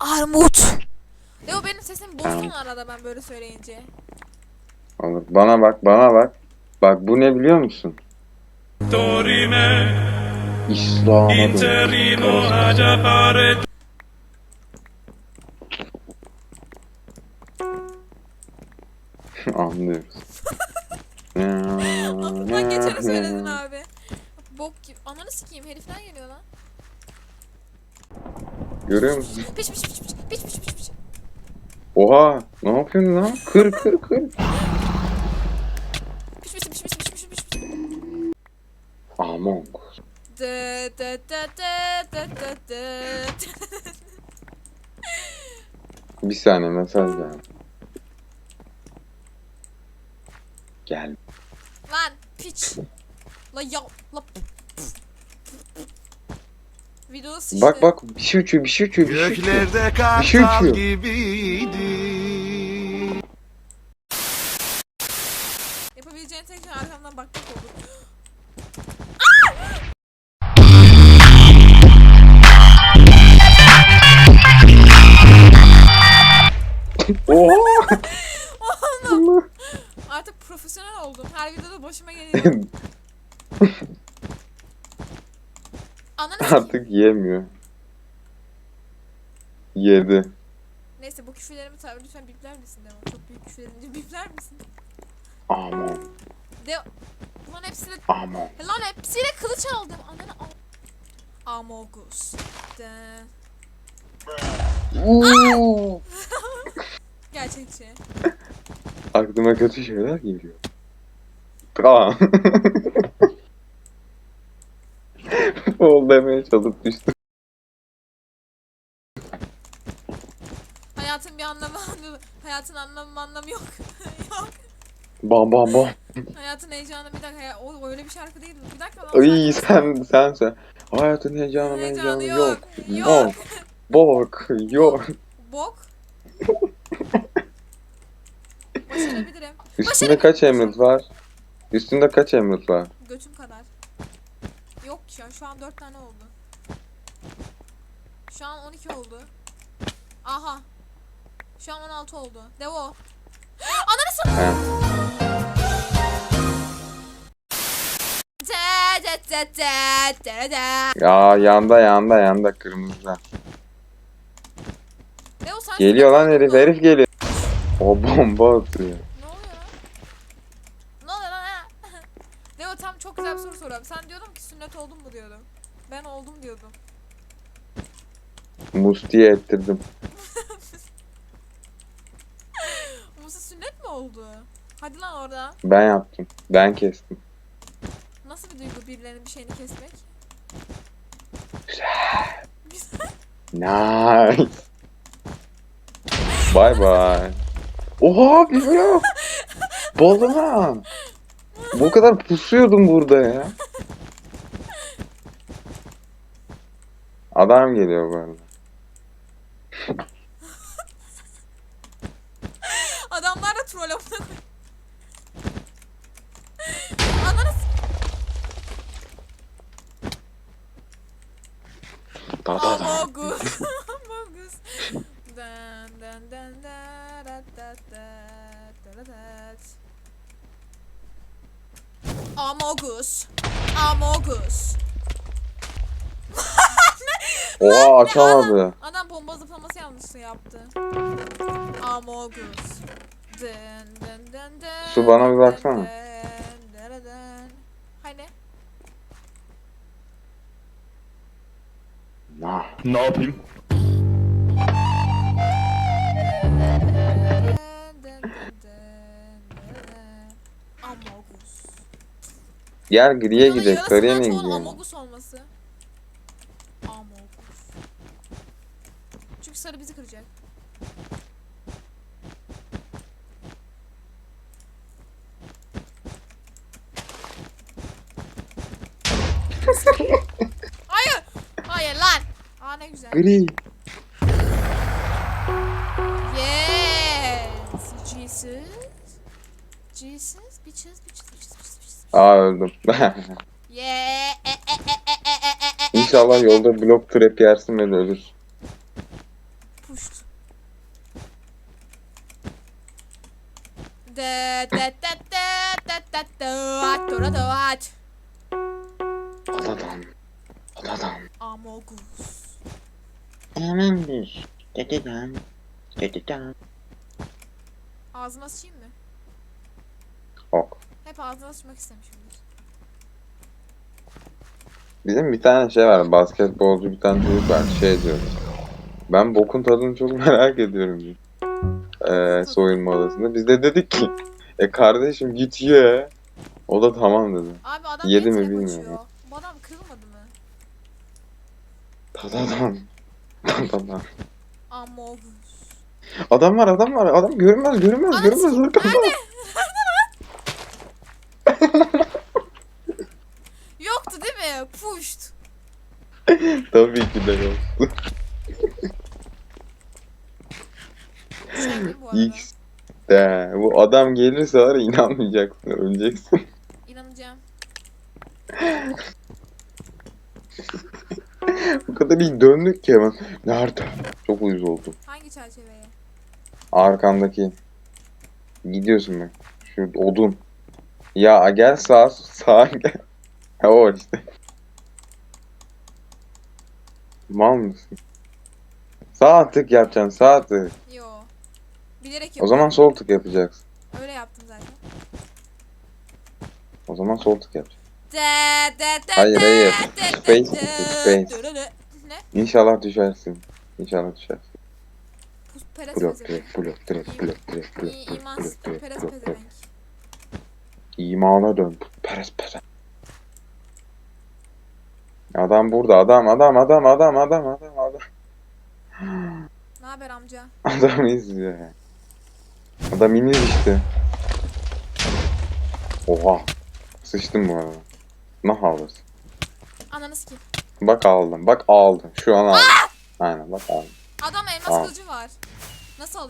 Armut. Leo benim sesimi Tamam. bozsana arada ben böyle söyleyince. Olur. Bana bak bana bak. Bak bu ne biliyor musun? Dorime, İslam'a interino appare Anlıyoruz. Aklımdan geçeni söyledin abi. Bok gibi. Ananı sikeyim herifler geliyor lan. Görüyor musun? Piç piç piç piç piç piç piç piç. Oha! Ne yapıyorsun lan? Kır kır kır. Piç piç piç piç piç piç piç piç. Among. Dı dı dı dı dı dı dı. Bir saniye mesaj geldi. Gel. Lan piç. La ya la. Videoda sıçtı. Bak bak bir şey uçuyor bir şey uçuyor bir şey uçuyor. Göklerde Bir şey kartal uçuyor. gibiydi. Yapabileceğin tek şey arkamdan bakmak olur. Oha! Artık profesyonel oldum. Her videoda başıma geliyor. Ananı. Artık yemiyor. Yedi. Neyse bu küfürlerimi tabii lütfen bipler misin Devam? Çok büyük küfür edince bipler misin? Among. De Lan hepsine Among. Lan hepsiyle kılıç aldım. Ananı al. Amogus. De. Uuu. Gerçekçi. Aklıma kötü şeyler geliyor. Tamam. Ol demeye çalışıp düştüm. Hayatın bir anlamı hayatın anlamı anlamı yok. yok. Bam bam bam. Hayatın heyecanı bir dakika ya o öyle bir şarkı değil. Bir dakika lan. Ay sen sen sen. Hayatın heyecanı Heyecanı heyecanı yok. yok. Yok. Bok. Yok. Bok. Başarabilirim. Üstünde kaç emrit var? Üstünde kaç emrit var? Götüm kadar. Yok şu an, şu an 4 tane oldu. Şu an 12 oldu. Aha. Şu an 16 oldu. Devo. Ananı sa- He. Da, da, da, da, da, da. Ya yanda yanda yanda kırmızıda. Devo sen Geliyor lan herif herif geliyor. O bomba atıyor. oluyor lan? Ne oluyor lan ha? Devo tam çok güzel bir soru soruyorum. Sen diyordun ki sünnet oldun mu diyordum. Ben oldum diyordum. Musti'ye ettirdim. Musa sünnet mi oldu? Hadi lan orada. Ben yaptım. Ben kestim. Nasıl bir duygu birilerinin bir şeyini kesmek? Nice. Bye bye. Oha biliyor. Balına. Bu kadar pusuyordum burada ya. Adam geliyor bu arada. Adamlar da troll amına. Ananı Da da da. Amogus. Amogus. Oha açamadı. Adam bomba zıplaması yanlışı yaptı. Amogus. Dın dın dın dın. Su, bana bir baksana. dın dın. Hani? Ne yapayım? Gel griye Bunun gidelim. Karıya ne gidiyorsun? Amogus olması. Amogus. Çünkü sarı bizi kıracak. Hayır. Hayır lan. Aa ne güzel. Gri. Yes. Jesus. Jesus. Bitches. Bitches. Bitches. Aa öldüm. İnşallah yolda blok trap yersin ve ölür. Adadan. Adadan. Amogus. Hemen bir. Dededen. Dededen. Sıçayım mı? Hep ağzına sıçmak istemişimdir. Bizim bir tane şey var. Basketbolcu bir tane çocuk var. Şey diyor. Ben bokun tadını çok merak ediyorum diyor. Ee, soyunma odasında. Biz de dedik ki e kardeşim git ye. O da tamam dedi. Abi adam Yedi mi bilmiyorum. açıyor? Bu adam kırılmadı mı? Tadadan. Tadadan. Amogus. Adam var adam var. Adam görünmez görünmez Ananı görünmez. sikeyim. Yoktu değil mi? Pushed. Tabii ki de yok. Sen kim bu arada? X de. Bu adam gelirse var ya inanmayacaksın. Öleceksin. İnanacağım. Bu kadar iyi döndük ki hemen. Nerede? Çok uyuz oldum. Hangi çerçeveye? Arkandaki. Gidiyorsun bak. Şu odun. Ya gel sağa sağa gel. O işte. Mal mısın? Sağ tık yapacaksın sağ tık. Yo. Bilerek O yapıyorum. zaman sol tık yapacaksın. Öyle yaptım zaten. O zaman sol tık yapacaksın. Hayır, hayır. Space, space. Ne? İnşallah düşersin. İnşallah düşersin. Blok direkt blok direkt blok direkt blok direkt blok direkt blok direkt. İmana dön. Peres peres. Adam burada adam adam adam adam adam adam adam. Ne haber amca? Adam izliyor. Adam iniyor işte. Oha. Sıçtım bu arada. Ne havası. Ananı sikeyim. Bak aldım. Bak aldım. Şu an aldım. Aynen bak aldım. Adam elmas Aa. kılıcı var. Nasıl alıyor?